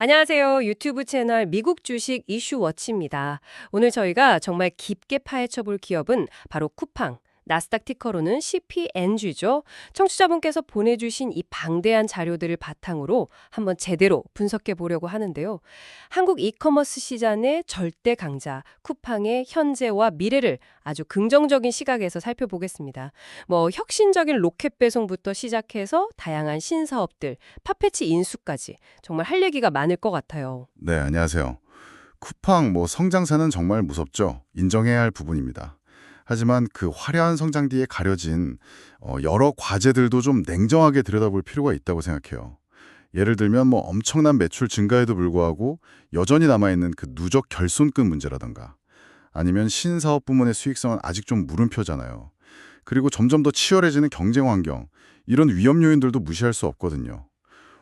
안녕하세요. 유튜브 채널 미국 주식 이슈 워치입니다. 오늘 저희가 정말 깊게 파헤쳐 볼 기업은 바로 쿠팡. 나스닥 티커로는 CPNG죠. 청취자분께서 보내주신 이 방대한 자료들을 바탕으로 한번 제대로 분석해 보려고 하는데요. 한국 이커머스 시장의 절대 강자 쿠팡의 현재와 미래를 아주 긍정적인 시각에서 살펴보겠습니다. 뭐 혁신적인 로켓 배송부터 시작해서 다양한 신사업들, 팝패치 인수까지 정말 할 얘기가 많을 것 같아요. 네, 안녕하세요. 쿠팡 뭐 성장세는 정말 무섭죠. 인정해야 할 부분입니다. 하지만 그 화려한 성장 뒤에 가려진 어, 여러 과제들도 좀 냉정하게 들여다볼 필요가 있다고 생각해요. 예를 들면 뭐 엄청난 매출 증가에도 불구하고 여전히 남아있는 그 누적 결손금 문제라던가 아니면 신사업 부문의 수익성은 아직 좀 물음표잖아요. 그리고 점점 더 치열해지는 경쟁 환경 이런 위험 요인들도 무시할 수 없거든요.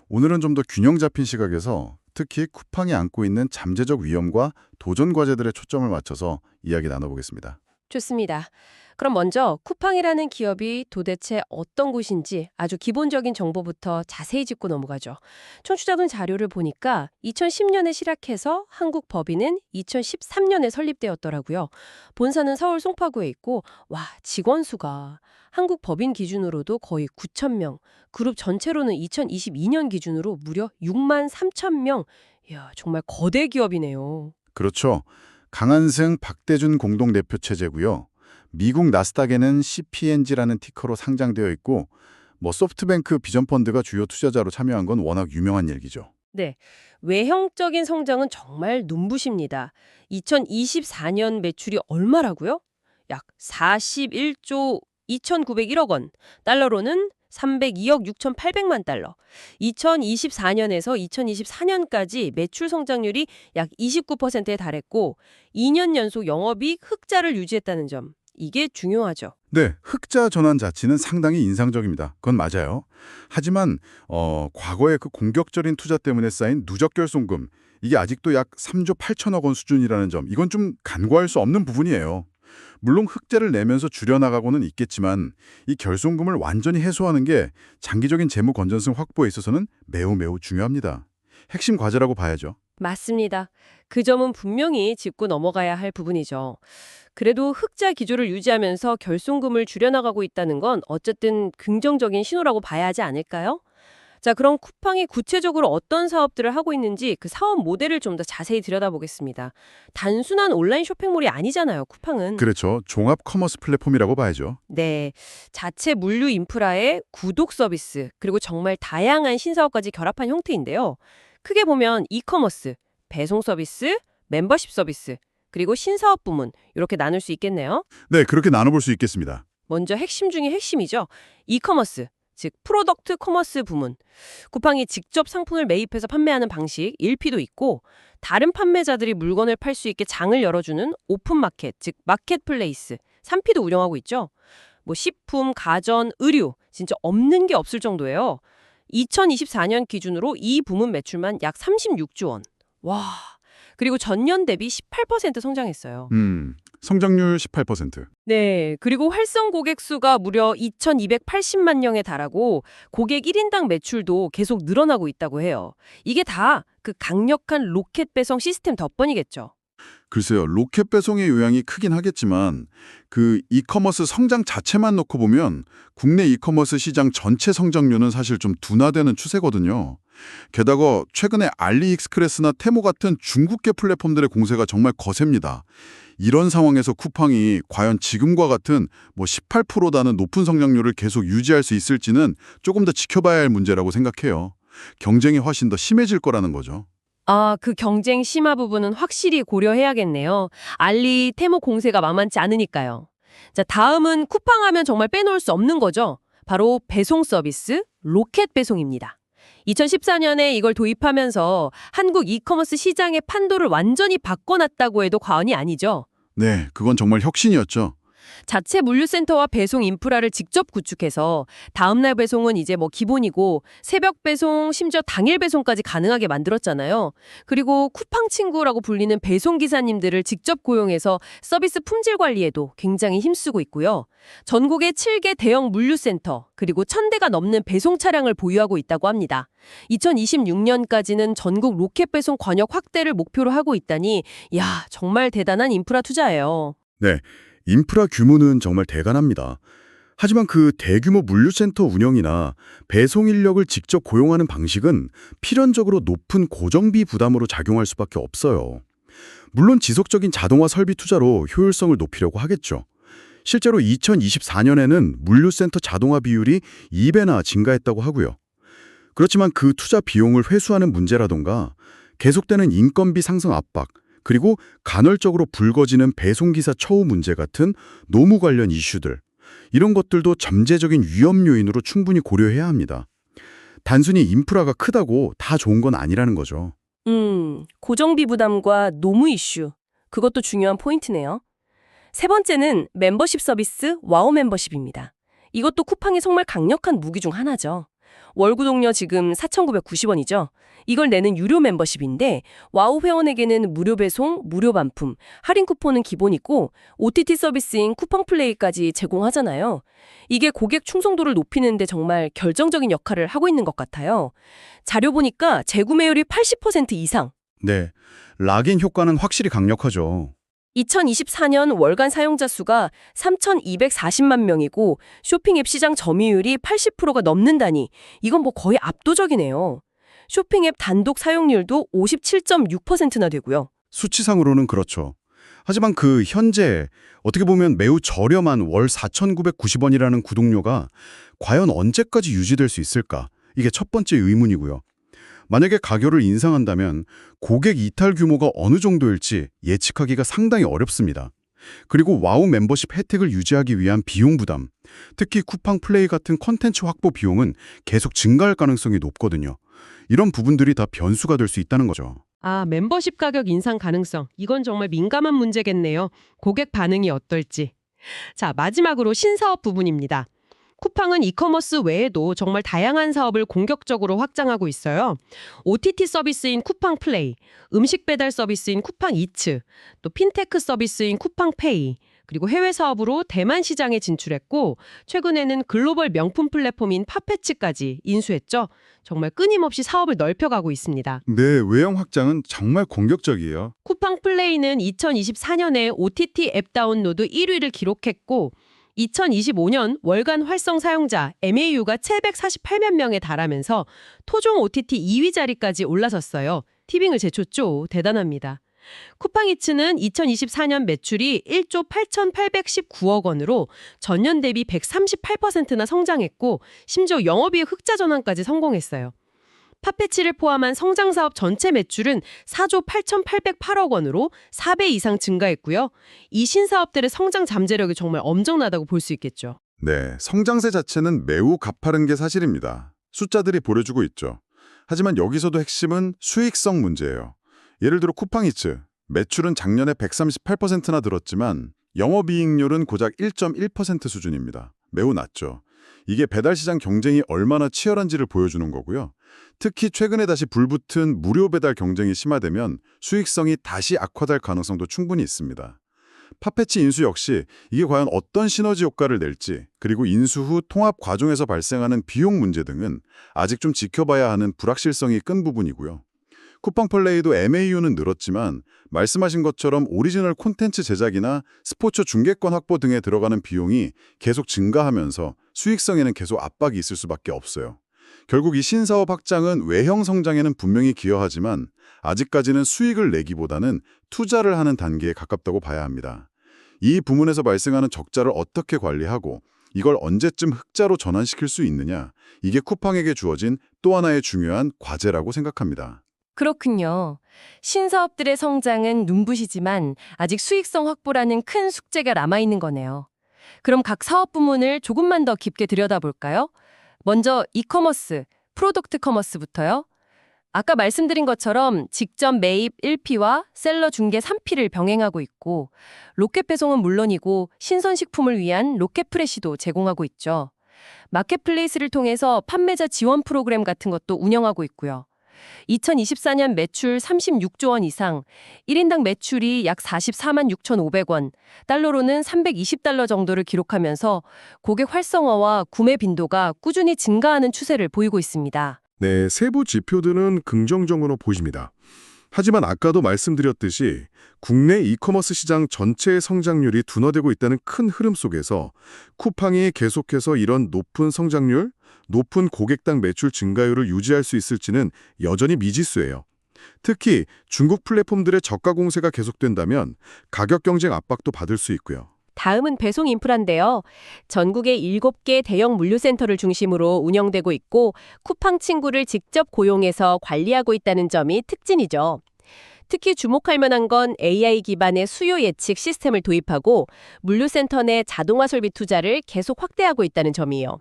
오늘은 좀 더 균형 잡힌 시각에서 특히 쿠팡이 안고 있는 잠재적 위험과 도전 과제들에 초점을 맞춰서 이야기 나눠보겠습니다. 좋습니다. 그럼 먼저 쿠팡이라는 기업이 도대체 어떤 곳인지 아주 기본적인 정보부터 자세히 짚고 넘어가죠. 청취자분 자료를 보니까 2010년에 시작해서 한국 법인은 2013년에 설립되었더라고요. 본사는 서울 송파구에 있고 와 직원 수가 한국 법인 기준으로도 거의 9천 명, 그룹 전체로는 2022년 기준으로 무려 6만 3천 명. 이야 정말 거대 기업이네요. 그렇죠. 강한승, 박대준 공동대표 체제고요. 미국 나스닥에는 CPNG라는 티커로 상장되어 있고 뭐 소프트뱅크 비전펀드가 주요 투자자로 참여한 건 워낙 유명한 얘기죠. 네. 외형적인 성장은 정말 눈부십니다. 2024년 매출이 얼마라고요? 약 41조 2,901억 원. 달러로는 302억 6,800만 달러. 2024년에서 2024년까지 매출 성장률이 약 29%에 달했고 2년 연속 영업이익 흑자를 유지했다는 점. 이게 중요하죠. 네, 흑자 전환 자체는 상당히 인상적입니다. 그건 맞아요. 하지만 어, 과거의 그 공격적인 투자 때문에 쌓인 누적 결손금 이게 아직도 약 3조 8천억 원 수준이라는 점 이건 좀 간과할 수 없는 부분이에요. 물론 흑자를 내면서 줄여나가고는 있겠지만 이 결손금을 완전히 해소하는 게 장기적인 재무 건전성 확보에 있어서는 매우 매우 중요합니다. 핵심 과제라고 봐야죠. 맞습니다. 그 점은 분명히 짚고 넘어가야 할 부분이죠. 그래도 흑자 기조를 유지하면서 결손금을 줄여나가고 있다는 건 어쨌든 긍정적인 신호라고 봐야 하지 않을까요? 자, 그럼 쿠팡이 구체적으로 어떤 사업들을 하고 있는지 그 사업 모델을 좀 더 자세히 들여다보겠습니다. 단순한 온라인 쇼핑몰이 아니잖아요, 쿠팡은. 그렇죠. 종합 커머스 플랫폼이라고 봐야죠. 네. 자체 물류 인프라에 구독 서비스, 그리고 정말 다양한 신사업까지 결합한 형태인데요. 크게 보면 이커머스, 배송 서비스, 멤버십 서비스, 그리고 신사업 부문 이렇게 나눌 수 있겠네요. 네, 그렇게 나눠볼 수 있겠습니다. 먼저 핵심 중에 핵심이죠. 이커머스, 즉 프로덕트 커머스 부문. 쿠팡이 직접 상품을 매입해서 판매하는 방식 1P도 있고 다른 판매자들이 물건을 팔 수 있게 장을 열어주는 오픈마켓, 즉 마켓플레이스 3P도 운영하고 있죠. 뭐 식품, 가전, 의류 진짜 없는 게 없을 정도예요. 2024년 기준으로 이 부문 매출만 약 36조 원. 와. 그리고 전년 대비 18% 성장했어요. 음, 성장률 18%. 네, 그리고 활성 고객 수가 무려 2,280만 명에 달하고 고객 1인당 매출도 계속 늘어나고 있다고 해요. 이게 다 그 강력한 로켓 배송 시스템 덕분이겠죠. 글쎄요, 로켓 배송의 요양이 크긴 하겠지만 그 이커머스 성장 자체만 놓고 보면 국내 이커머스 시장 전체 성장률은 사실 좀 둔화되는 추세거든요. 게다가 최근에 알리익스프레스나 테모 같은 중국계 플랫폼들의 공세가 정말 거셉니다. 이런 상황에서 쿠팡이 과연 지금과 같은 뭐 18%다는 높은 성장률을 계속 유지할 수 있을지는 조금 더 지켜봐야 할 문제라고 생각해요. 경쟁이 훨씬 더 심해질 거라는 거죠. 아, 그 경쟁 심화 부분은 확실히 고려해야겠네요. 알리, 테모 공세가 만만치 않으니까요. 자, 다음은 쿠팡 하면 정말 빼놓을 수 없는 거죠. 바로 배송 서비스, 로켓 배송입니다. 2014년에 이걸 도입하면서 한국 이커머스 시장의 판도를 완전히 바꿔놨다고 해도 과언이 아니죠. 네, 그건 정말 혁신이었죠. 자체 물류센터와 배송 인프라를 직접 구축해서 다음날 배송은 이제 뭐 기본이고 새벽 배송, 심지어 당일 배송까지 가능하게 만들었잖아요. 그리고 쿠팡 친구라고 불리는 배송 기사님들을 직접 고용해서 서비스 품질 관리에도 굉장히 힘쓰고 있고요. 전국에 7개 대형 물류센터 그리고 1000대가 넘는 배송 차량을 보유하고 있다고 합니다. 2026년까지는 전국 로켓 배송 권역 확대를 목표로 하고 있다니 야, 정말 대단한 인프라 투자예요. 네, 인프라 규모는 정말 대단합니다. 하지만 그 대규모 물류센터 운영이나 배송 인력을 직접 고용하는 방식은 필연적으로 높은 고정비 부담으로 작용할 수밖에 없어요. 물론 지속적인 자동화 설비 투자로 효율성을 높이려고 하겠죠. 실제로 2024년에는 물류센터 자동화 비율이 2배나 증가했다고 하고요. 그렇지만 그 투자 비용을 회수하는 문제라던가 계속되는 인건비 상승 압박, 그리고 간헐적으로 불거지는 배송기사 처우 문제 같은 노무 관련 이슈들, 이런 것들도 잠재적인 위험 요인으로 충분히 고려해야 합니다. 단순히 인프라가 크다고 다 좋은 건 아니라는 거죠. 음, 고정비 부담과 노무 이슈. 그것도 중요한 포인트네요. 세 번째는 멤버십 서비스 와우 멤버십입니다. 이것도 쿠팡의 정말 강력한 무기 중 하나죠. 월 구독료 지금 4,990원이죠. 이걸 내는 유료 멤버십인데 와우 회원에게는 무료 배송, 무료 반품, 할인 쿠폰은 기본이고 OTT 서비스인 쿠팡 플레이까지 제공하잖아요. 이게 고객 충성도를 높이는 데 정말 결정적인 역할을 하고 있는 것 같아요. 자료 보니까 재구매율이 80% 이상. 네, 락인 효과는 확실히 강력하죠. 2024년 월간 사용자 수가 3,240만 명이고 쇼핑 앱 시장 점유율이 80%가 넘는다니 이건 뭐 거의 압도적이네요. 쇼핑 앱 단독 사용률도 57.6%나 되고요. 수치상으로는 그렇죠. 하지만 그 현재 어떻게 보면 매우 저렴한 월 4,990원이라는 구독료가 과연 언제까지 유지될 수 있을까? 이게 첫 번째 의문이고요. 만약에 가격을 인상한다면 고객 이탈 규모가 어느 정도일지 예측하기가 상당히 어렵습니다. 그리고 와우 멤버십 혜택을 유지하기 위한 비용 부담, 특히 쿠팡 플레이 같은 컨텐츠 확보 비용은 계속 증가할 가능성이 높거든요. 이런 부분들이 다 변수가 될 수 있다는 거죠. 아, 멤버십 가격 인상 가능성. 이건 정말 민감한 문제겠네요. 고객 반응이 어떨지. 자, 마지막으로 신사업 부분입니다. 쿠팡은 이커머스 외에도 정말 다양한 사업을 공격적으로 확장하고 있어요. OTT 서비스인 쿠팡 플레이, 음식 배달 서비스인 쿠팡 이츠, 또 핀테크 서비스인 쿠팡 페이, 그리고 해외 사업으로 대만 시장에 진출했고 최근에는 글로벌 명품 플랫폼인 파페츠까지 인수했죠. 정말 끊임없이 사업을 넓혀가고 있습니다. 네, 외형 확장은 정말 공격적이에요. 쿠팡 플레이는 2024년에 OTT 앱 다운로드 1위를 기록했고 2025년 월간 활성 사용자 MAU가 748만 명에 달하면서 토종 OTT 2위 자리까지 올라섰어요. 티빙을 제쳤죠. 대단합니다. 쿠팡이츠는 2024년 매출이 1조 8,819억 원으로 전년 대비 138%나 성장했고 심지어 영업이익 흑자 전환까지 성공했어요. 파페치를 포함한 성장 사업 전체 매출은 4조 8,808억 원으로 4배 이상 증가했고요. 이 신사업들의 성장 잠재력이 정말 엄청나다고 볼 수 있겠죠. 네, 성장세 자체는 매우 가파른 게 사실입니다. 숫자들이 보여주고 있죠. 하지만 여기서도 핵심은 수익성 문제예요. 예를 들어 쿠팡이츠, 매출은 작년에 138%나 늘었지만 영업이익률은 고작 1.1% 수준입니다. 매우 낮죠. 이게 배달시장 경쟁이 얼마나 치열한지를 보여주는 거고요. 특히 최근에 다시 불붙은 무료 배달 경쟁이 심화되면 수익성이 다시 악화될 가능성도 충분히 있습니다. 파페치 인수 역시 이게 과연 어떤 시너지 효과를 낼지 그리고 인수 후 통합 과정에서 발생하는 비용 문제 등은 아직 좀 지켜봐야 하는 불확실성이 큰 부분이고요. 쿠팡 플레이도 MAU는 늘었지만 말씀하신 것처럼 오리지널 콘텐츠 제작이나 스포츠 중계권 확보 등에 들어가는 비용이 계속 증가하면서 수익성에는 계속 압박이 있을 수밖에 없어요. 결국 이 신사업 확장은 외형 성장에는 분명히 기여하지만 아직까지는 수익을 내기보다는 투자를 하는 단계에 가깝다고 봐야 합니다. 이 부문에서 발생하는 적자를 어떻게 관리하고 이걸 언제쯤 흑자로 전환시킬 수 있느냐 이게 쿠팡에게 주어진 또 하나의 중요한 과제라고 생각합니다. 그렇군요. 신사업들의 성장은 눈부시지만 아직 수익성 확보라는 큰 숙제가 남아있는 거네요. 그럼 각 사업 부문을 조금만 더 깊게 들여다볼까요? 먼저 이커머스, 프로덕트 커머스부터요. 아까 말씀드린 것처럼 직접 매입 1P와 셀러 중개 3P를 병행하고 있고 로켓 배송은 물론이고 신선식품을 위한 로켓 프레시도 제공하고 있죠. 마켓플레이스를 통해서 판매자 지원 프로그램 같은 것도 운영하고 있고요. 2024년 매출 36조 원 이상, 1인당 매출이 약 44만 6,500원, 달러로는 320달러 정도를 기록하면서 고객 활성화와 구매 빈도가 꾸준히 증가하는 추세를 보이고 있습니다. 네, 세부 지표들은 긍정적으로 보입니다. 하지만 아까도 말씀드렸듯이 국내 이커머스 시장 전체의 성장률이 둔화되고 있다는 큰 흐름 속에서 쿠팡이 계속해서 이런 높은 성장률, 높은 고객당 매출 증가율을 유지할 수 있을지는 여전히 미지수예요. 특히 중국 플랫폼들의 저가 공세가 계속된다면 가격 경쟁 압박도 받을 수 있고요. 다음은 배송 인프라인데요. 전국의 7개 대형 물류센터를 중심으로 운영되고 있고 쿠팡 친구를 직접 고용해서 관리하고 있다는 점이 특징이죠. 특히 주목할 만한 건 AI 기반의 수요 예측 시스템을 도입하고 물류센터 내 자동화 설비 투자를 계속 확대하고 있다는 점이에요.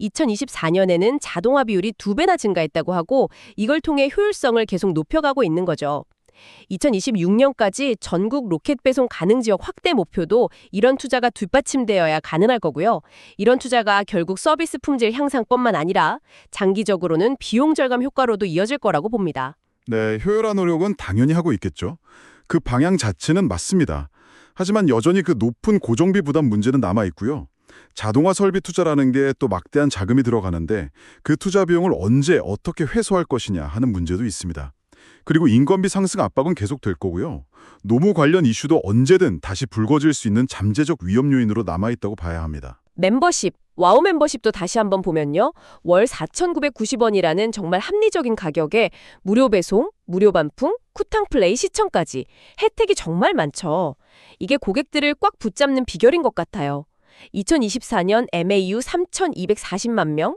2024년에는 자동화 비율이 두 배나 증가했다고 하고 이걸 통해 효율성을 계속 높여가고 있는 거죠. 2026년까지 전국 로켓 배송 가능 지역 확대 목표도 이런 투자가 뒷받침되어야 가능할 거고요. 이런 투자가 결국 서비스 품질 향상뿐만 아니라 장기적으로는 비용 절감 효과로도 이어질 거라고 봅니다. 네, 효율화 노력은 당연히 하고 있겠죠. 그 방향 자체는 맞습니다. 하지만 여전히 그 높은 고정비 부담 문제는 남아 있고요. 자동화 설비 투자라는 게 또 막대한 자금이 들어가는데 그 투자 비용을 언제 어떻게 회수할 것이냐 하는 문제도 있습니다. 그리고 인건비 상승 압박은 계속될 거고요. 노무 관련 이슈도 언제든 다시 불거질 수 있는 잠재적 위험 요인으로 남아있다고 봐야 합니다. membership, 와우 멤버십도 다시 한번 보면요. 월 4,990원이라는 정말 합리적인 가격에 무료 배송, 무료 반품, 쿠팡 플레이 시청까지 혜택이 정말 많죠. 이게 고객들을 꽉 붙잡는 비결인 것 같아요. 2024년 MAU 3,240만 명,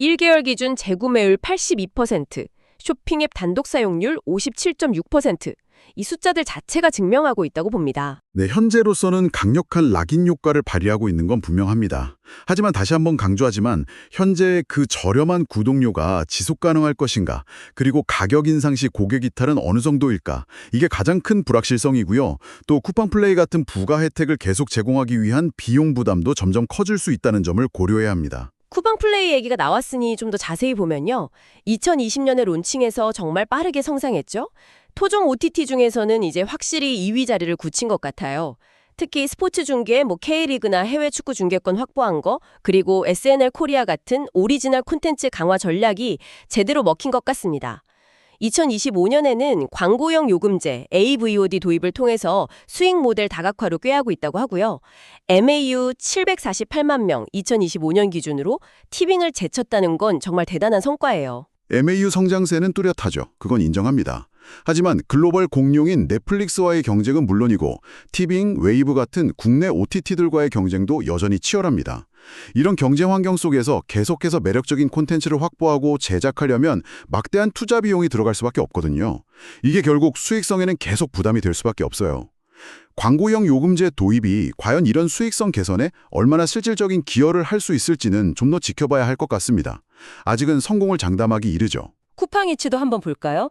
1개월 기준 재구매율 82%, 쇼핑 앱 단독 사용률 57.6%. 이 숫자들 자체가 증명하고 있다고 봅니다. 네, 현재로서는 강력한 락인 효과를 발휘하고 있는 건 분명합니다. 하지만 다시 한번 강조하지만 현재 그 저렴한 구독료가 지속 가능할 것인가, 그리고 가격 인상 시 고객 이탈은 어느 정도일까, 이게 가장 큰 불확실성이고요. 또 쿠팡 플레이 같은 부가 혜택을 계속 제공하기 위한 비용 부담도 점점 커질 수 있다는 점을 고려해야 합니다. 쿠팡 플레이 얘기가 나왔으니 좀 더 자세히 보면요. 2020년에 론칭해서 정말 빠르게 성장했죠. 토종 OTT 중에서는 이제 확실히 2위 자리를 굳힌 것 같아요. 특히 스포츠 중계, 뭐 K리그나 해외 축구 중계권 확보한 거, 그리고 SNL 코리아 같은 오리지널 콘텐츠 강화 전략이 제대로 먹힌 것 같습니다. 2025년에는 광고형 요금제 AVOD 도입을 통해서 수익 모델 다각화로 꾀하고 있다고 하고요. MAU 748만 명 2025년 기준으로 티빙을 제쳤다는 건 정말 대단한 성과예요. MAU 성장세는 뚜렷하죠. 그건 인정합니다. 하지만 글로벌 공룡인 넷플릭스와의 경쟁은 물론이고 티빙, 웨이브 같은 국내 OTT들과의 경쟁도 여전히 치열합니다. 이런 경쟁 환경 속에서 계속해서 매력적인 콘텐츠를 확보하고 제작하려면 막대한 투자 비용이 들어갈 수밖에 없거든요. 이게 결국 수익성에는 계속 부담이 될 수밖에 없어요. 광고형 요금제 도입이 과연 이런 수익성 개선에 얼마나 실질적인 기여를 할 수 있을지는 좀 더 지켜봐야 할 것 같습니다. 아직은 성공을 장담하기 이르죠. 쿠팡이츠도 한번 볼까요?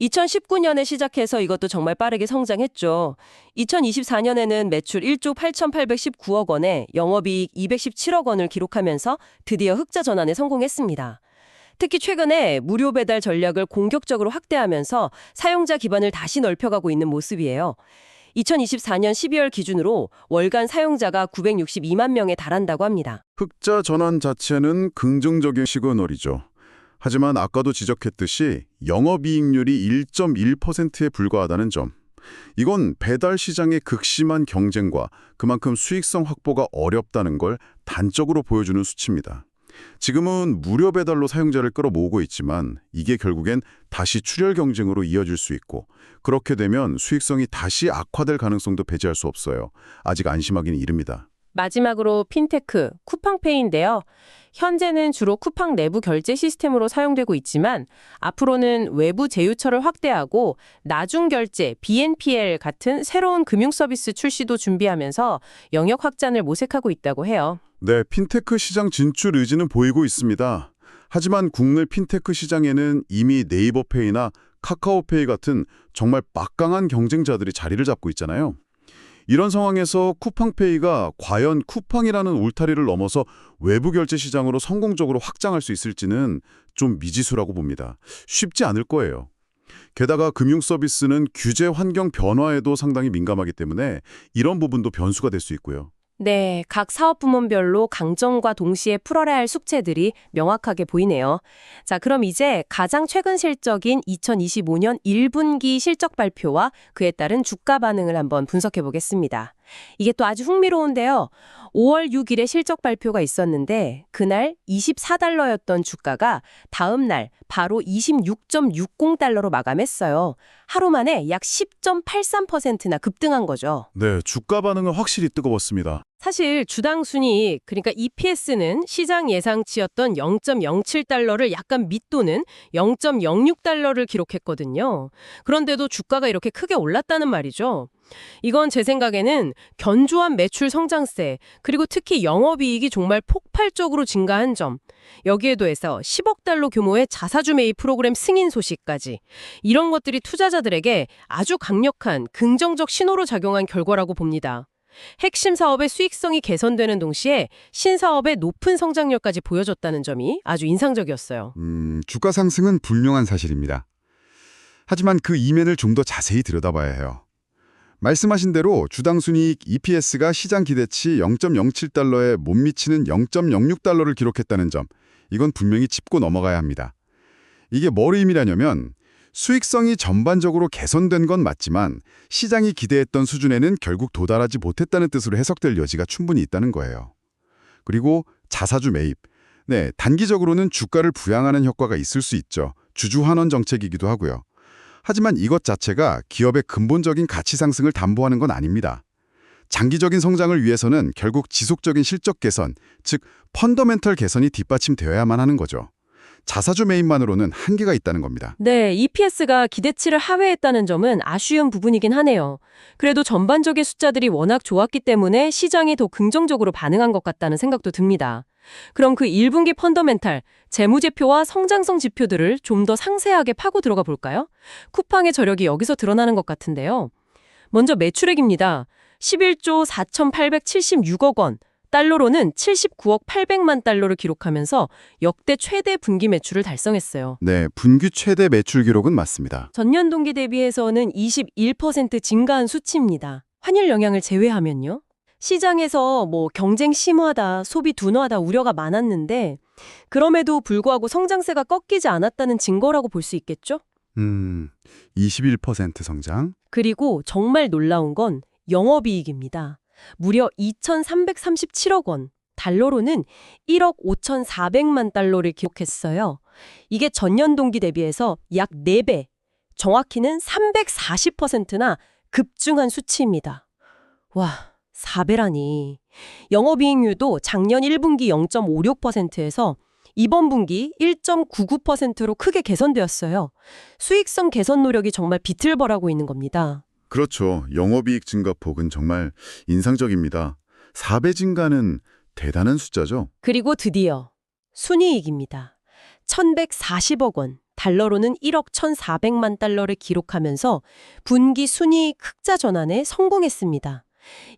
2019년에 시작해서 이것도 정말 빠르게 성장했죠. 2024년에는 매출 1조 8,819억 원에 영업이익 217억 원을 기록하면서 드디어 흑자 전환에 성공했습니다. 특히 최근에 무료 배달 전략을 공격적으로 확대하면서 사용자 기반을 다시 넓혀가고 있는 모습이에요. 2024년 12월 기준으로 월간 사용자가 962만 명에 달한다고 합니다. 흑자 전환 자체는 긍정적인 시그널이죠. 하지만 아까도 지적했듯이 영업이익률이 1.1%에 불과하다는 점. 이건 배달 시장의 극심한 경쟁과 그만큼 수익성 확보가 어렵다는 걸 단적으로 보여주는 수치입니다. 지금은 무료 배달로 사용자를 끌어모으고 있지만 이게 결국엔 다시 출혈 경쟁으로 이어질 수 있고 그렇게 되면 수익성이 다시 악화될 가능성도 배제할 수 없어요. 아직 안심하기는 이릅니다. 마지막으로 핀테크, 쿠팡페이인데요. 현재는 주로 쿠팡 내부 결제 시스템으로 사용되고 있지만 앞으로는 외부 제휴처를 확대하고 나중 결제, BNPL 같은 새로운 금융 서비스 출시도 준비하면서 영역 확장을 모색하고 있다고 해요. 네, 핀테크 시장 진출 의지는 보이고 있습니다. 하지만 국내 핀테크 시장에는 이미 네이버페이나 카카오페이 같은 정말 막강한 경쟁자들이 자리를 잡고 있잖아요. 이런 상황에서 쿠팡페이가 과연 쿠팡이라는 울타리를 넘어서 외부 결제 시장으로 성공적으로 확장할 수 있을지는 좀 미지수라고 봅니다. 쉽지 않을 거예요. 게다가 금융 서비스는 규제 환경 변화에도 상당히 민감하기 때문에 이런 부분도 변수가 될 수 있고요. 네, 각 사업 부문별로 강점과 동시에 풀어야 할 숙제들이 명확하게 보이네요. 자, 그럼 이제 가장 최근 실적인 2025년 1분기 실적 발표와 그에 따른 주가 반응을 한번 분석해 보겠습니다. 이게 또 아주 흥미로운데요. 5월 6일에 실적 발표가 있었는데 그날 24달러였던 주가가 다음 날 바로 26.60달러로 마감했어요. 하루 만에 약 10.83%나 급등한 거죠. 네, 주가 반응은 확실히 뜨거웠습니다. 사실 주당 순이익, 그러니까 EPS는 시장 예상치였던 0.07달러를 약간 밑도는 0.06달러를 기록했거든요. 그런데도 주가가 이렇게 크게 올랐다는 말이죠. 이건 제 생각에는 견조한 매출 성장세, 그리고 특히 영업이익이 정말 폭발적으로 증가한 점, 여기에 더해서 10억 달러 규모의 자사주 매입 프로그램 승인 소식까지 이런 것들이 투자자들에게 아주 강력한 긍정적 신호로 작용한 결과라고 봅니다. 핵심 사업의 수익성이 개선되는 동시에 신사업의 높은 성장률까지 보여줬다는 점이 아주 인상적이었어요. 음, 주가 상승은 분명한 사실입니다. 하지만 그 이면을 좀 더 자세히 들여다봐야 해요. 말씀하신 대로 주당 순이익 EPS가 시장 기대치 0.07달러에 못 미치는 0.06달러를 기록했다는 점, 이건 분명히 짚고 넘어가야 합니다. 이게 뭘 의미하냐면 수익성이 전반적으로 개선된 건 맞지만 시장이 기대했던 수준에는 결국 도달하지 못했다는 뜻으로 해석될 여지가 충분히 있다는 거예요. 그리고 자사주 매입. 네, 단기적으로는 주가를 부양하는 효과가 있을 수 있죠. 주주 환원 정책이기도 하고요. 하지만 이것 자체가 기업의 근본적인 가치 상승을 담보하는 건 아닙니다. 장기적인 성장을 위해서는 결국 지속적인 실적 개선, 즉 펀더멘털 개선이 뒷받침되어야만 하는 거죠. 자사주 매입만으로는 한계가 있다는 겁니다. 네, EPS가 기대치를 하회했다는 점은 아쉬운 부분이긴 하네요. 그래도 전반적인 숫자들이 워낙 좋았기 때문에 시장이 더 긍정적으로 반응한 것 같다는 생각도 듭니다. 그럼 그 1분기 펀더멘탈, 재무제표와 성장성 지표들을 좀 더 상세하게 파고 들어가 볼까요? 쿠팡의 저력이 여기서 드러나는 것 같은데요. 먼저 매출액입니다. 11조 4,876억 원, 달러로는 79억 800만 달러를 기록하면서 역대 최대 분기 매출을 달성했어요. 네, 분기 최대 매출 기록은 맞습니다. 전년 동기 대비해서는 21% 증가한 수치입니다. 환율 영향을 제외하면요. 시장에서 뭐 경쟁 심화다, 소비 둔화다 우려가 많았는데 그럼에도 불구하고 성장세가 꺾이지 않았다는 증거라고 볼 수 있겠죠? 음, 21% 성장. 그리고 정말 놀라운 건 영업이익입니다. 무려 2,337억 원, 달러로는 1억 5,400만 달러를 기록했어요. 이게 전년 동기 대비해서 약 4배, 정확히는 340%나 급증한 수치입니다. 와, 4배라니. 영업이익률도 작년 1분기 0.56%에서 이번 분기 1.99%로 크게 개선되었어요. 수익성 개선 노력이 정말 비틀벌하고 있는 겁니다. 그렇죠. 영업이익 증가폭은 정말 인상적입니다. 4배 증가는 대단한 숫자죠. 그리고 드디어 순이익입니다. 1140억 원, 달러로는 1억 1400만 달러를 기록하면서 분기 순이익 흑자 전환에 성공했습니다.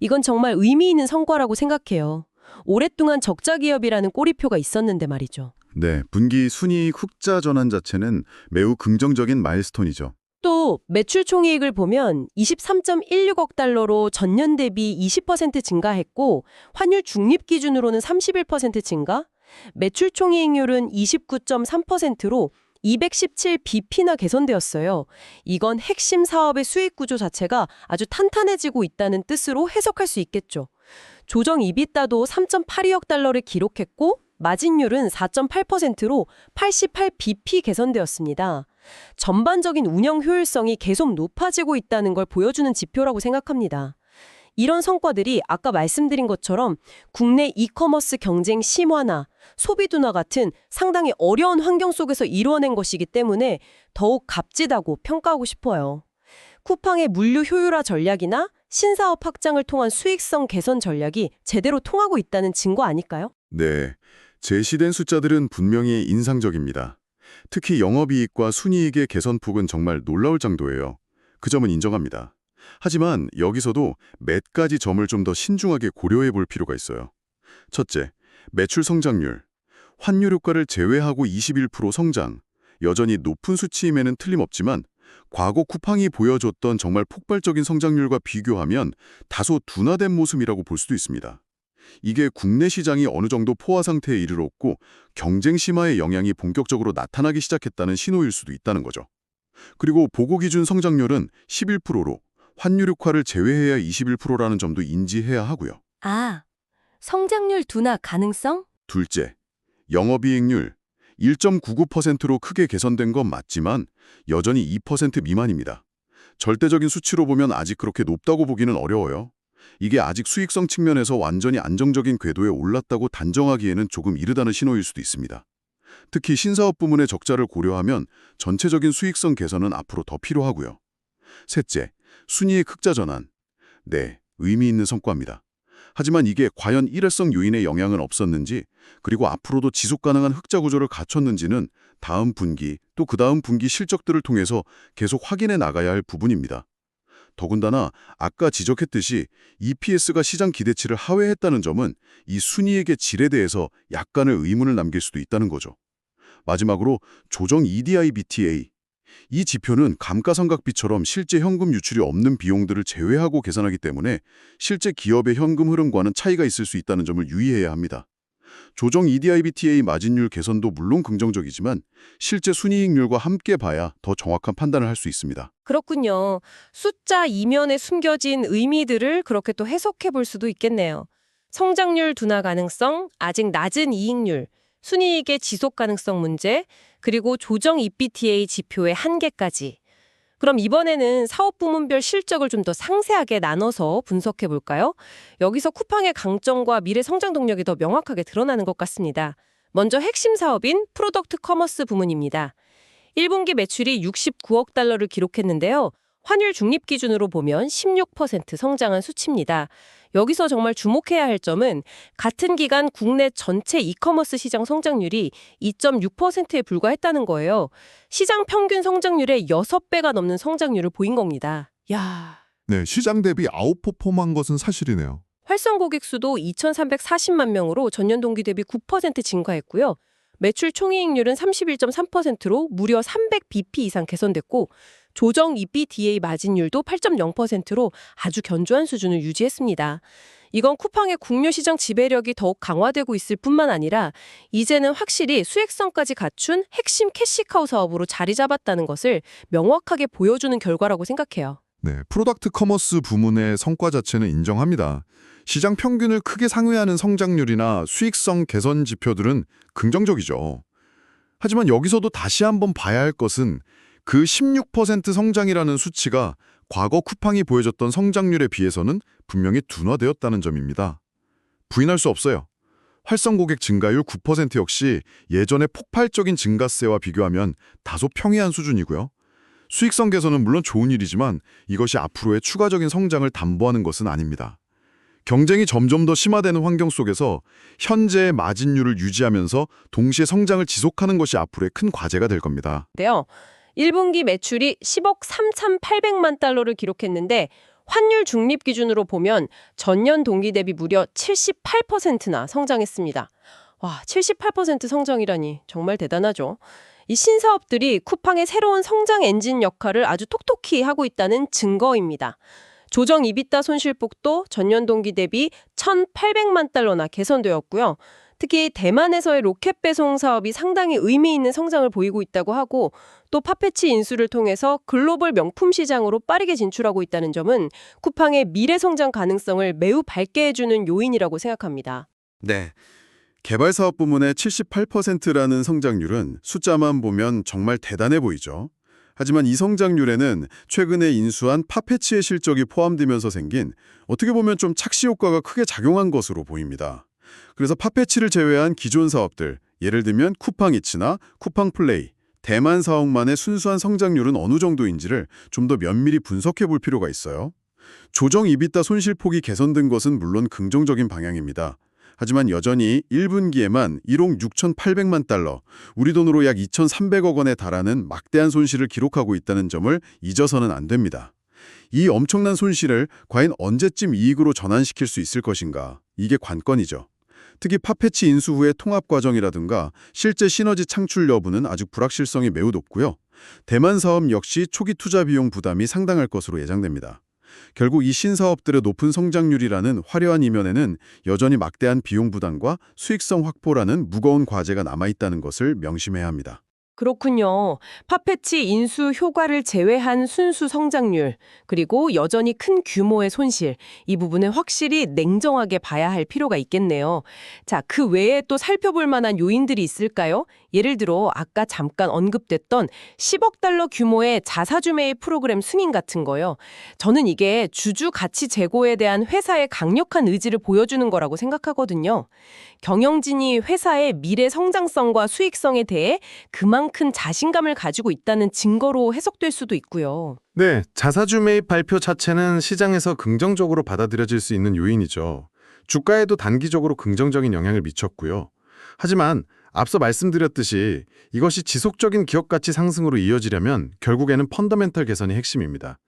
이건 정말 의미 있는 성과라고 생각해요. 오랫동안 적자 기업이라는 꼬리표가 있었는데 말이죠. 네, 분기 순이익 흑자 전환 자체는 매우 긍정적인 마일스톤이죠. 또 매출 총이익을 보면 23.16억 달러로 전년 대비 20% 증가했고 환율 중립 기준으로는 31% 증가, 매출 총이익률은 29.3%로 217bp나 개선되었어요. 이건 핵심 사업의 수익 구조 자체가 아주 탄탄해지고 있다는 뜻으로 해석할 수 있겠죠. 조정 이비따도 3.82억 달러를 기록했고 마진율은 4.8%로 88bp 개선되었습니다. 전반적인 운영 효율성이 계속 높아지고 있다는 걸 보여주는 지표라고 생각합니다. 이런 성과들이 아까 말씀드린 것처럼 국내 이커머스 경쟁 심화나 소비 둔화 같은 상당히 어려운 환경 속에서 이루어낸 것이기 때문에 더욱 값지다고 평가하고 싶어요. 쿠팡의 물류 효율화 전략이나 신사업 확장을 통한 수익성 개선 전략이 제대로 통하고 있다는 증거 아닐까요? 네, 제시된 숫자들은 분명히 인상적입니다. 특히 영업이익과 순이익의 개선폭은 정말 놀라울 정도예요. 그 점은 인정합니다. 하지만 여기서도 몇 가지 점을 좀 더 신중하게 고려해 볼 필요가 있어요. 첫째, 매출 성장률. 환율 효과를 제외하고 21% 성장. 여전히 높은 수치임에는 틀림없지만 과거 쿠팡이 보여줬던 정말 폭발적인 성장률과 비교하면 다소 둔화된 모습이라고 볼 수도 있습니다. 이게 국내 시장이 어느 정도 포화 상태에 이르렀고 경쟁 심화의 영향이 본격적으로 나타나기 시작했다는 신호일 수도 있다는 거죠. 그리고 보고 기준 성장률은 11%로 환율 효과를 제외해야 21%라는 점도 인지해야 하고요. 아, 성장률 둔화 가능성? 둘째, 영업이익률 1.99%로 크게 개선된 건 맞지만 여전히 2% 미만입니다. 절대적인 수치로 보면 아직 그렇게 높다고 보기는 어려워요. 이게 아직 수익성 측면에서 완전히 안정적인 궤도에 올랐다고 단정하기에는 조금 이르다는 신호일 수도 있습니다. 특히 신사업 부문의 적자를 고려하면 전체적인 수익성 개선은 앞으로 더 필요하고요. 셋째, 순이익 흑자 전환. 네, 의미 있는 성과입니다. 하지만 이게 과연 일회성 요인의 영향은 없었는지 그리고 앞으로도 지속 가능한 흑자 구조를 갖췄는지는 다음 분기 또 그 다음 분기 실적들을 통해서 계속 확인해 나가야 할 부분입니다. 더군다나 아까 지적했듯이 EPS가 시장 기대치를 하회했다는 점은 이 순이익의 질에 대해서 약간의 의문을 남길 수도 있다는 거죠. 마지막으로 조정 EDI-BTA. 이 지표는 감가상각비처럼 실제 현금 유출이 없는 비용들을 제외하고 계산하기 때문에 실제 기업의 현금 흐름과는 차이가 있을 수 있다는 점을 유의해야 합니다. 조정 EDI-BTA 마진율 개선도 물론 긍정적이지만 실제 순이익률과 함께 봐야 더 정확한 판단을 할 수 있습니다. 그렇군요. 숫자 이면에 숨겨진 의미들을 그렇게 또 해석해 볼 수도 있겠네요. 성장률 둔화 가능성, 아직 낮은 이익률, 순이익의 지속 가능성 문제, 그리고 조정 EBTA 지표의 한계까지. 그럼 이번에는 사업 부문별 실적을 좀 더 상세하게 나눠서 분석해 볼까요? 여기서 쿠팡의 강점과 미래 성장 동력이 더 명확하게 드러나는 것 같습니다. 먼저 핵심 사업인 프로덕트 커머스 부문입니다. 1분기 매출이 69억 달러를 기록했는데요. 환율 중립 기준으로 보면 16% 성장한 수치입니다. 여기서 정말 주목해야 할 점은 같은 기간 국내 전체 이커머스 시장 성장률이 2.6%에 불과했다는 거예요. 시장 평균 성장률의 6배가 넘는 성장률을 보인 겁니다. 야, 네, 시장 대비 아웃퍼폼한 것은 사실이네요. 활성 고객 수도 2,340만 명으로 전년 동기 대비 9% 증가했고요. 매출 총이익률은 31.3%로 무려 300bp 이상 개선됐고 조정 EBITDA 마진율도 8.0%로 아주 견조한 수준을 유지했습니다. 이건 쿠팡의 국내 시장 지배력이 더욱 강화되고 있을 뿐만 아니라 이제는 확실히 수익성까지 갖춘 핵심 캐시카우 사업으로 자리 잡았다는 것을 명확하게 보여주는 결과라고 생각해요. 네, 프로덕트 커머스 부문의 성과 자체는 인정합니다. 시장 평균을 크게 상회하는 성장률이나 수익성 개선 지표들은 긍정적이죠. 하지만 여기서도 다시 한번 봐야 할 것은 그 16% 성장이라는 수치가 과거 쿠팡이 보여줬던 성장률에 비해서는 분명히 둔화되었다는 점입니다. 부인할 수 없어요. 활성 고객 증가율 9% 역시 예전의 폭발적인 증가세와 비교하면 다소 평이한 수준이고요. 수익성 개선은 물론 좋은 일이지만 이것이 앞으로의 추가적인 성장을 담보하는 것은 아닙니다. 경쟁이 점점 더 심화되는 환경 속에서 현재의 마진율을 유지하면서 동시에 성장을 지속하는 것이 앞으로의 큰 과제가 될 겁니다. 인데요. 1분기 매출이 10억 3,800만 달러를 기록했는데 환율 중립 기준으로 보면 전년 동기 대비 무려 78%나 성장했습니다. 와, 78% 성장이라니 정말 대단하죠. 이 신사업들이 쿠팡의 새로운 성장 엔진 역할을 아주 톡톡히 하고 있다는 증거입니다. 조정 이비타 손실폭도 전년 동기 대비 1,800만 달러나 개선되었고요. 특히 대만에서의 로켓 배송 사업이 상당히 의미 있는 성장을 보이고 있다고 하고 또 파페치 인수를 통해서 글로벌 명품 시장으로 빠르게 진출하고 있다는 점은 쿠팡의 미래 성장 가능성을 매우 밝게 해주는 요인이라고 생각합니다. 네. 개발 사업 부문의 78%라는 성장률은 숫자만 보면 정말 대단해 보이죠. 하지만 이 성장률에는 최근에 인수한 파페치의 실적이 포함되면서 생긴 어떻게 보면 좀 착시 효과가 크게 작용한 것으로 보입니다. 그래서 파페치를 제외한 기존 사업들, 예를 들면 쿠팡이츠나 쿠팡플레이, 대만 사업만의 순수한 성장률은 어느 정도인지를 좀 더 면밀히 분석해 볼 필요가 있어요. 조정 이비타 손실폭이 개선된 것은 물론 긍정적인 방향입니다. 하지만 여전히 1분기에만 1억 6,800만 달러, 우리 돈으로 약 2,300억 원에 달하는 막대한 손실을 기록하고 있다는 점을 잊어서는 안 됩니다. 이 엄청난 손실을 과연 언제쯤 이익으로 전환시킬 수 있을 것인가? 이게 관건이죠. 특히 팝패치 인수 후의 통합 과정이라든가 실제 시너지 창출 여부는 아직 불확실성이 매우 높고요. 대만 사업 역시 초기 투자 비용 부담이 상당할 것으로 예상됩니다. 결국 이 신사업들의 높은 성장률이라는 화려한 이면에는 여전히 막대한 비용 부담과 수익성 확보라는 무거운 과제가 남아있다는 것을 명심해야 합니다. 그렇군요. 파페치 인수 효과를 제외한 순수 성장률, 그리고 여전히 큰 규모의 손실, 이 부분은 확실히 냉정하게 봐야 할 필요가 있겠네요. 자, 그 외에 또 살펴볼 만한 요인들이 있을까요? 예를 들어 아까 잠깐 언급됐던 10억 달러 규모의 자사주 매입 프로그램 승인 같은 거요. 저는 이게 주주 가치 제고에 대한 회사의 강력한 의지를 보여주는 거라고 생각하거든요. 경영진이 회사의 미래 성장성과 수익성에 대해 그만큼 자신감을 가지고 있다는 증거로 해석될 수도 있고요. 네, 자사주 매입 발표 자체는 시장에서 긍정적으로 받아들여질 수 있는 요인이죠. 주가에도 단기적으로 긍정적인 영향을 미쳤고요. 하지만 앞서 말씀드렸듯이 이것이 지속적인 기업 가치 상승으로 이어지려면 결국에는 펀더멘털 개선이 핵심입니다.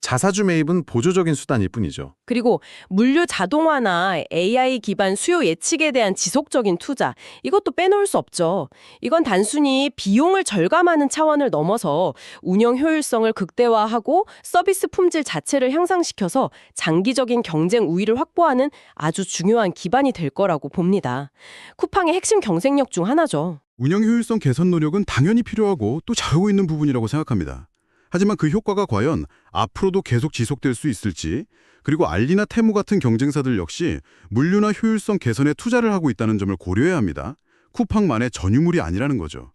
자사주 매입은 보조적인 수단일 뿐이죠. 그리고 물류 자동화나 AI 기반 수요 예측에 대한 지속적인 투자, 이것도 빼놓을 수 없죠. 이건 단순히 비용을 절감하는 차원을 넘어서 운영 효율성을 극대화하고 서비스 품질 자체를 향상시켜서 장기적인 경쟁 우위를 확보하는 아주 중요한 기반이 될 거라고 봅니다. 쿠팡의 핵심 경쟁력 중 하나죠. 운영 효율성 개선 노력은 당연히 필요하고 또 잘하고 있는 부분이라고 생각합니다. 하지만 그 효과가 과연 앞으로도 계속 지속될 수 있을지, 그리고 알리나 테무 같은 경쟁사들 역시 물류나 효율성 개선에 투자를 하고 있다는 점을 고려해야 합니다. 쿠팡만의 전유물이 아니라는 거죠.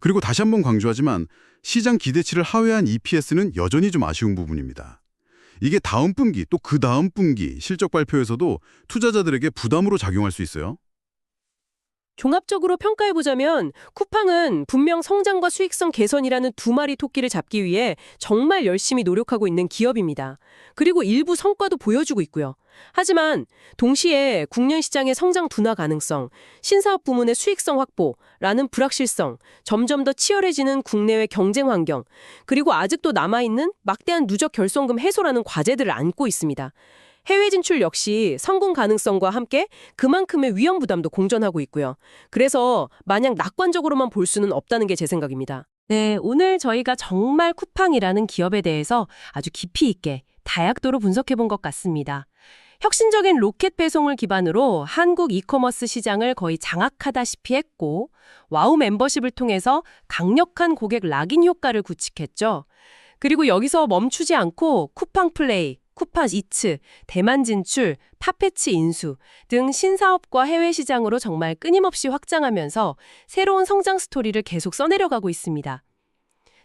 그리고 다시 한번 강조하지만 시장 기대치를 하회한 EPS는 여전히 좀 아쉬운 부분입니다. 이게 다음 분기 또 그 다음 분기 실적 발표에서도 투자자들에게 부담으로 작용할 수 있어요. 종합적으로 평가해보자면 쿠팡은 분명 성장과 수익성 개선이라는 두 마리 토끼를 잡기 위해 정말 열심히 노력하고 있는 기업입니다. 그리고 일부 성과도 보여주고 있고요. 하지만 동시에 국내 시장의 성장 둔화 가능성, 신사업 부문의 수익성 확보라는 불확실성, 점점 더 치열해지는 국내외 경쟁 환경, 그리고 아직도 남아있는 막대한 누적 결손금 해소라는 과제들을 안고 있습니다. 해외 진출 역시 성공 가능성과 함께 그만큼의 위험 부담도 공존하고 있고요. 그래서 마냥 낙관적으로만 볼 수는 없다는 게 제 생각입니다. 네, 오늘 저희가 정말 쿠팡이라는 기업에 대해서 아주 깊이 있게 다약도로 분석해 본 것 같습니다. 혁신적인 로켓 배송을 기반으로 한국 이커머스 시장을 거의 장악하다시피 했고 와우 멤버십을 통해서 강력한 고객 락인 효과를 구축했죠. 그리고 여기서 멈추지 않고 쿠팡 플레이, 쿠팡 이츠, 대만 진출, 팝패치 인수 등 신사업과 해외 시장으로 정말 끊임없이 확장하면서 새로운 성장 스토리를 계속 써내려가고 있습니다.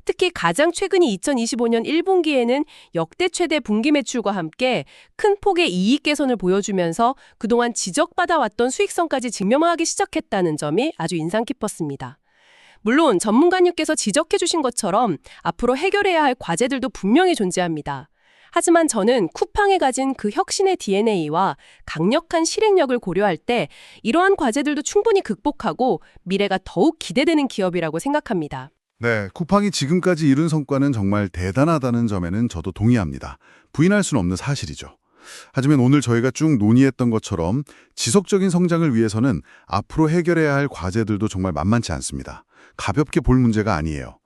특히 가장 최근이 2025년 1분기에는 역대 최대 분기 매출과 함께 큰 폭의 이익 개선을 보여주면서 그동안 지적받아왔던 수익성까지 증명하기 시작했다는 점이 아주 인상 깊었습니다. 물론 전문가님께서 지적해 주신 것처럼 앞으로 해결해야 할 과제들도 분명히 존재합니다. 하지만 저는 쿠팡에 가진 그 혁신의 DNA와 강력한 실행력을 고려할 때 이러한 과제들도 충분히 극복하고 미래가 더욱 기대되는 기업이라고 생각합니다. 네, 쿠팡이 지금까지 이룬 성과는 정말 대단하다는 점에는 저도 동의합니다. 부인할 수는 없는 사실이죠. 하지만 오늘 저희가 쭉 논의했던 것처럼 지속적인 성장을 위해서는 앞으로 해결해야 할 과제들도 정말 만만치 않습니다. 가볍게 볼 문제가 아니에요.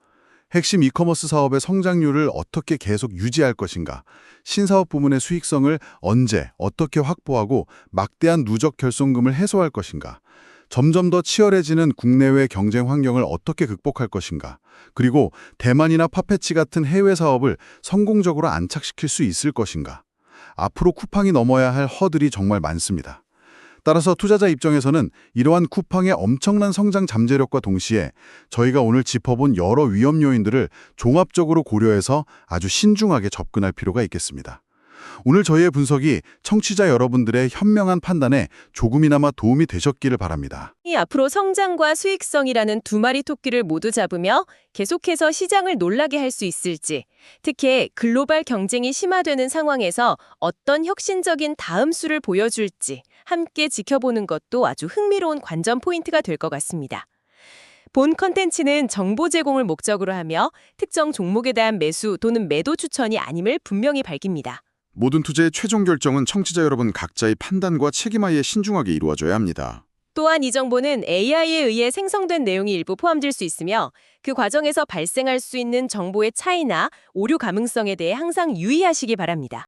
핵심 이커머스 사업의 성장률을 어떻게 계속 유지할 것인가, 신사업 부문의 수익성을 언제, 어떻게 확보하고 막대한 누적 결손금을 해소할 것인가, 점점 더 치열해지는 국내외 경쟁 환경을 어떻게 극복할 것인가, 그리고 대만이나 파페치 같은 해외 사업을 성공적으로 안착시킬 수 있을 것인가. 앞으로 쿠팡이 넘어야 할 허들이 정말 많습니다. 따라서 투자자 입장에서는 이러한 쿠팡의 엄청난 성장 잠재력과 동시에 저희가 오늘 짚어본 여러 위험 요인들을 종합적으로 고려해서 아주 신중하게 접근할 필요가 있겠습니다. 오늘 저희의 분석이 청취자 여러분들의 현명한 판단에 조금이나마 도움이 되셨기를 바랍니다. 이 앞으로 성장과 수익성이라는 두 마리 토끼를 모두 잡으며 계속해서 시장을 놀라게 할 수 있을지, 특히 글로벌 경쟁이 심화되는 상황에서 어떤 혁신적인 다음 수를 보여줄지 함께 지켜보는 것도 아주 흥미로운 관전 포인트가 될 것 같습니다. 본 컨텐츠는 정보 제공을 목적으로 하며 특정 종목에 대한 매수 또는 매도 추천이 아님을 분명히 밝힙니다. 모든 투자의 최종 결정은 청취자 여러분 각자의 판단과 책임하에 신중하게 이루어져야 합니다. 또한 이 정보는 AI에 의해 생성된 내용이 일부 포함될 수 있으며 그 과정에서 발생할 수 있는 정보의 차이나 오류 가능성에 대해 항상 유의하시기 바랍니다.